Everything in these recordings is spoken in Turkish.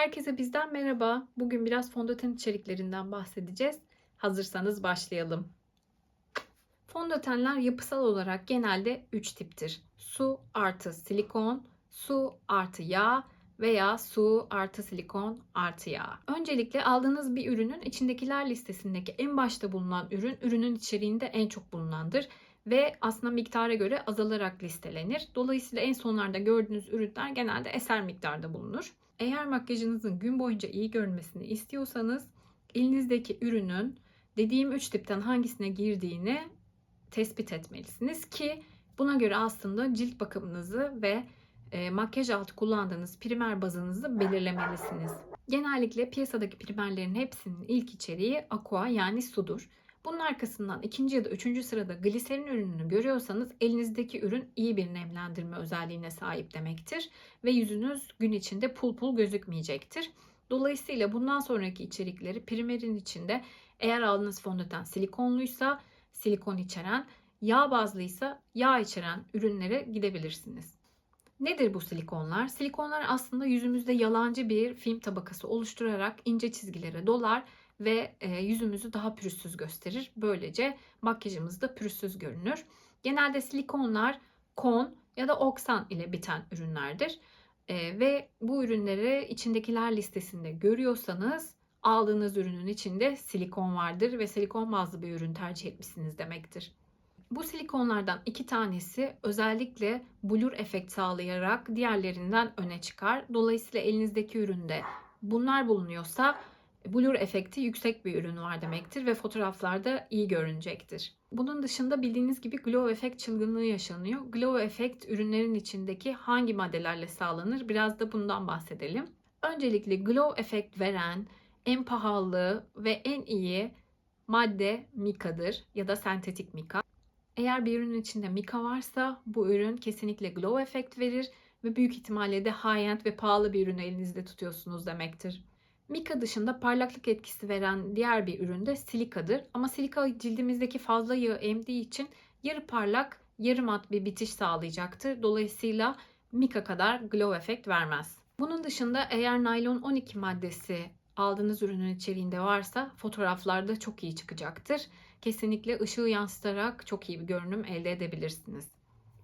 Herkese bizden merhaba. Bugün biraz fondöten içeriklerinden bahsedeceğiz. Hazırsanız başlayalım. Fondötenler yapısal olarak genelde 3 tiptir. Su artı silikon, su artı yağ veya su artı silikon artı yağ. Öncelikle aldığınız bir ürünün içindekiler listesindeki en başta bulunan ürün ürünün içeriğinde en çok bulunandır ve aslında miktara göre azalarak listelenir. Dolayısıyla en sonlarda gördüğünüz ürünler genelde eser miktarda bulunur. Eğer makyajınızın gün boyunca iyi görünmesini istiyorsanız elinizdeki ürünün dediğim 3 tipten hangisine girdiğini tespit etmelisiniz ki buna göre aslında cilt bakımınızı ve e, makyaj altı kullandığınız primer bazınızı belirlemelisiniz. Genellikle piyasadaki primerlerin hepsinin ilk içeriği aqua yani sudur. Bunun arkasından ikinci ya da üçüncü sırada gliserin ürününü görüyorsanız elinizdeki ürün iyi bir nemlendirme özelliğine sahip demektir. Ve yüzünüz gün içinde pul pul gözükmeyecektir. Dolayısıyla bundan sonraki içerikleri primerin içinde eğer aldığınız fondöten silikonluysa silikon içeren, yağ bazlıysa yağ içeren ürünlere gidebilirsiniz. Nedir bu silikonlar? Silikonlar aslında yüzümüzde yalancı bir film tabakası oluşturarak ince çizgilere dolar ve e, yüzümüzü daha pürüzsüz gösterir. Böylece makyajımız da pürüzsüz görünür. Genelde silikonlar kon ya da oksan ile biten ürünlerdir. E, ve bu ürünleri içindekiler listesinde görüyorsanız aldığınız ürünün içinde silikon vardır ve silikon bazlı bir ürün tercih etmişsiniz demektir. Bu silikonlardan iki tanesi özellikle blur efekt sağlayarak diğerlerinden öne çıkar. Dolayısıyla elinizdeki üründe bunlar bulunuyorsa blur efekti yüksek bir ürün var demektir ve fotoğraflarda iyi görünecektir. Bunun dışında bildiğiniz gibi glow efekt çılgınlığı yaşanıyor. Glow efekt ürünlerin içindeki hangi maddelerle sağlanır? Biraz da bundan bahsedelim. Öncelikle glow efekt veren en pahalı ve en iyi madde mikadır ya da sentetik mika. Eğer bir ürünün içinde mika varsa bu ürün kesinlikle glow efekt verir ve büyük ihtimalle de high-end ve pahalı bir ürünü elinizde tutuyorsunuz demektir. Mika dışında parlaklık etkisi veren diğer bir ürün de silikadır. Ama silika cildimizdeki fazla yağı emdiği için yarı parlak, yarı mat bir bitiş sağlayacaktır. Dolayısıyla Mika kadar glow efekt vermez. Bunun dışında eğer naylon 12 maddesi aldığınız ürünün içeriğinde varsa fotoğraflarda çok iyi çıkacaktır. Kesinlikle ışığı yansıtarak çok iyi bir görünüm elde edebilirsiniz.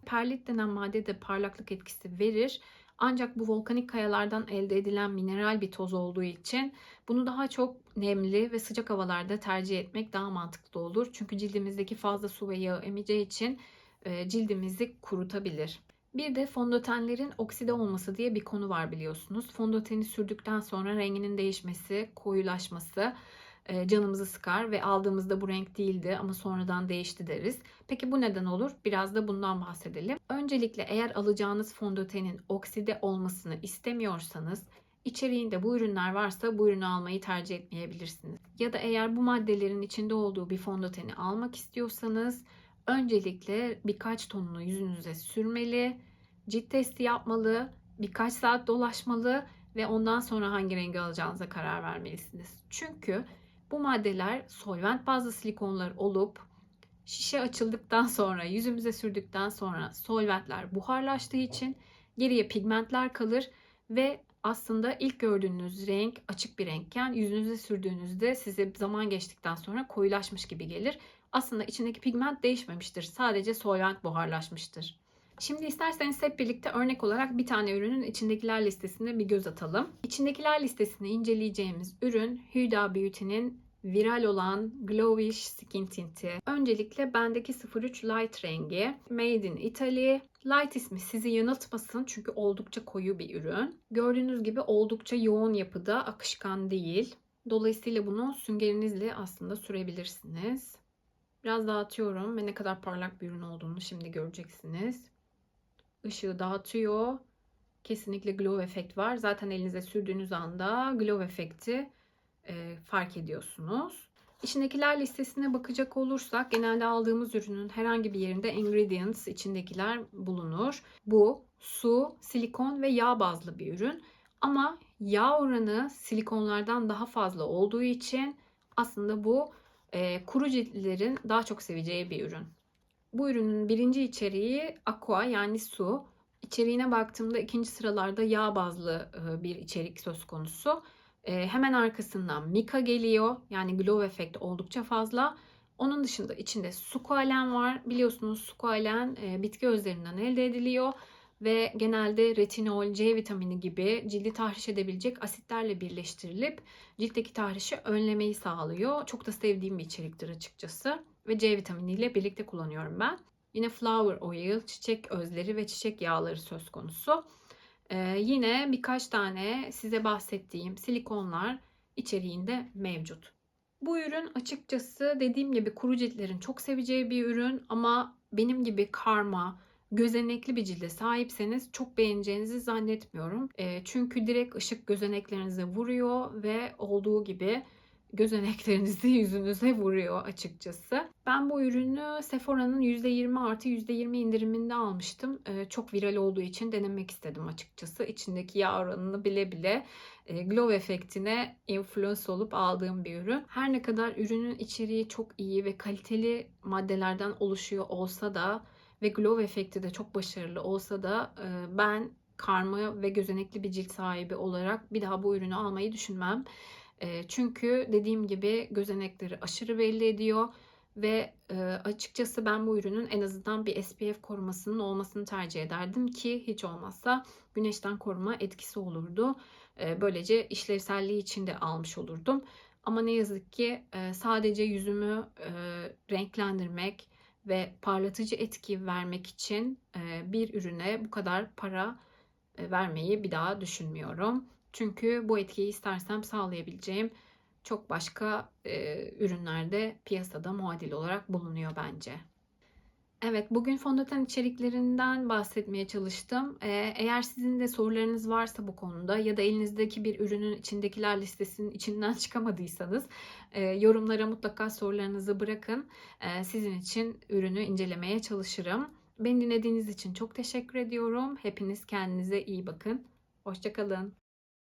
Perlit denen madde de parlaklık etkisi verir. Ancak bu volkanik kayalardan elde edilen mineral bir toz olduğu için bunu daha çok nemli ve sıcak havalarda tercih etmek daha mantıklı olur. Çünkü cildimizdeki fazla su ve yağ emeceği için e, cildimizi kurutabilir. Bir de fondötenlerin okside olması diye bir konu var biliyorsunuz. Fondöteni sürdükten sonra renginin değişmesi, koyulaşması canımızı sıkar ve aldığımızda bu renk değildi ama sonradan değişti deriz. Peki bu neden olur? Biraz da bundan bahsedelim. Öncelikle eğer alacağınız fondötenin okside olmasını istemiyorsanız içeriğinde bu ürünler varsa bu ürünü almayı tercih etmeyebilirsiniz. Ya da eğer bu maddelerin içinde olduğu bir fondöteni almak istiyorsanız öncelikle birkaç tonunu yüzünüze sürmeli, cilt testi yapmalı, birkaç saat dolaşmalı ve ondan sonra hangi rengi alacağınıza karar vermelisiniz. Çünkü bu maddeler solvent bazlı silikonlar olup şişe açıldıktan sonra yüzümüze sürdükten sonra solventler buharlaştığı için geriye pigmentler kalır ve aslında ilk gördüğünüz renk açık bir renkken yüzünüze sürdüğünüzde size zaman geçtikten sonra koyulaşmış gibi gelir. Aslında içindeki pigment değişmemiştir. Sadece solvent buharlaşmıştır. Şimdi isterseniz hep birlikte örnek olarak bir tane ürünün içindekiler listesine bir göz atalım. İçindekiler listesini inceleyeceğimiz ürün Huda Beauty'nin viral olan Glowish Skin Tinti. Öncelikle bendeki 03 Light rengi. Made in Italy. Light ismi sizi yanıltmasın çünkü oldukça koyu bir ürün. Gördüğünüz gibi oldukça yoğun yapıda, akışkan değil. Dolayısıyla bunu süngerinizle aslında sürebilirsiniz. Biraz dağıtıyorum ve ne kadar parlak bir ürün olduğunu şimdi göreceksiniz ışığı dağıtıyor. Kesinlikle glow efekt var. Zaten elinize sürdüğünüz anda glow efekti e, fark ediyorsunuz. İçindekiler listesine bakacak olursak genelde aldığımız ürünün herhangi bir yerinde ingredients içindekiler bulunur. Bu su, silikon ve yağ bazlı bir ürün. Ama yağ oranı silikonlardan daha fazla olduğu için aslında bu e, kuru ciltlerin daha çok seveceği bir ürün. Bu ürünün birinci içeriği aqua yani su. İçeriğine baktığımda ikinci sıralarda yağ bazlı e, bir içerik söz konusu. E, hemen arkasından Mika geliyor. Yani glow efekti oldukça fazla. Onun dışında içinde sukualen var. Biliyorsunuz sukualen e, bitki özlerinden elde ediliyor ve genelde retinol, C vitamini gibi cildi tahriş edebilecek asitlerle birleştirilip ciltteki tahrişi önlemeyi sağlıyor. Çok da sevdiğim bir içeriktir açıkçası ve C vitaminiyle birlikte kullanıyorum ben. Yine flower oil, çiçek özleri ve çiçek yağları söz konusu. Ee, yine birkaç tane size bahsettiğim silikonlar içeriğinde mevcut. Bu ürün açıkçası dediğim gibi kuru ciltlerin çok seveceği bir ürün ama benim gibi karma, gözenekli bir cilde sahipseniz çok beğeneceğinizi zannetmiyorum. E, çünkü direkt ışık gözeneklerinize vuruyor ve olduğu gibi gözeneklerinizi yüzünüze vuruyor açıkçası. Ben bu ürünü Sephora'nın %20 artı %20 indiriminde almıştım. E, çok viral olduğu için denemek istedim açıkçası. İçindeki yağ oranını bile bile e, glow efektine influence olup aldığım bir ürün. Her ne kadar ürünün içeriği çok iyi ve kaliteli maddelerden oluşuyor olsa da ve glow efekti de çok başarılı olsa da e, ben karma ve gözenekli bir cilt sahibi olarak bir daha bu ürünü almayı düşünmem. E, çünkü dediğim gibi gözenekleri aşırı belli ediyor ve e, açıkçası ben bu ürünün en azından bir SPF korumasının olmasını tercih ederdim ki hiç olmazsa güneşten koruma etkisi olurdu. Böylece işlevselliği için de almış olurdum. Ama ne yazık ki sadece yüzümü renklendirmek, ve parlatıcı etki vermek için e, bir ürüne bu kadar para e, vermeyi bir daha düşünmüyorum. Çünkü bu etkiyi istersem sağlayabileceğim çok başka e, ürünlerde piyasada muadil olarak bulunuyor bence. Evet, bugün fondöten içeriklerinden bahsetmeye çalıştım. Ee, eğer sizin de sorularınız varsa bu konuda ya da elinizdeki bir ürünün içindekiler listesinin içinden çıkamadıysanız e, yorumlara mutlaka sorularınızı bırakın. E, sizin için ürünü incelemeye çalışırım. Beni dinlediğiniz için çok teşekkür ediyorum. Hepiniz kendinize iyi bakın. Hoşçakalın.